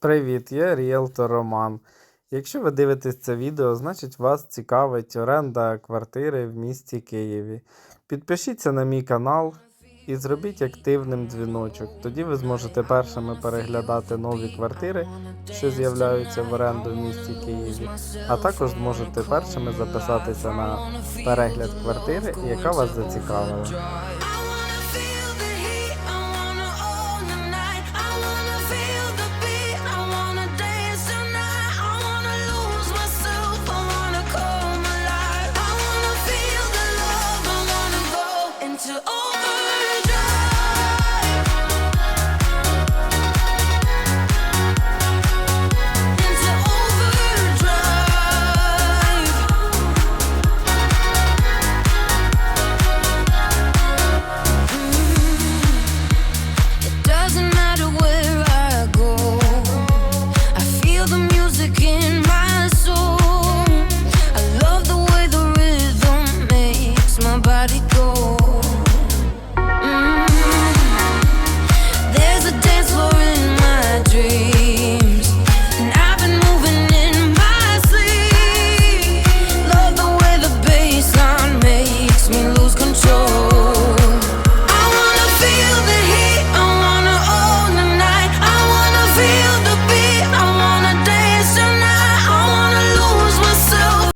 Привіт, я ріелтор Роман. Якщо ви дивитесь це відео, значить вас цікавить оренда квартири в місті Києві. Підпишіться на мій канал і зробіть активним дзвіночок. Тоді ви зможете першими переглядати нові квартири, що з'являються в оренду в місті Києві, а також зможете першими записатися на перегляд квартири, яка вас зацікавила. go.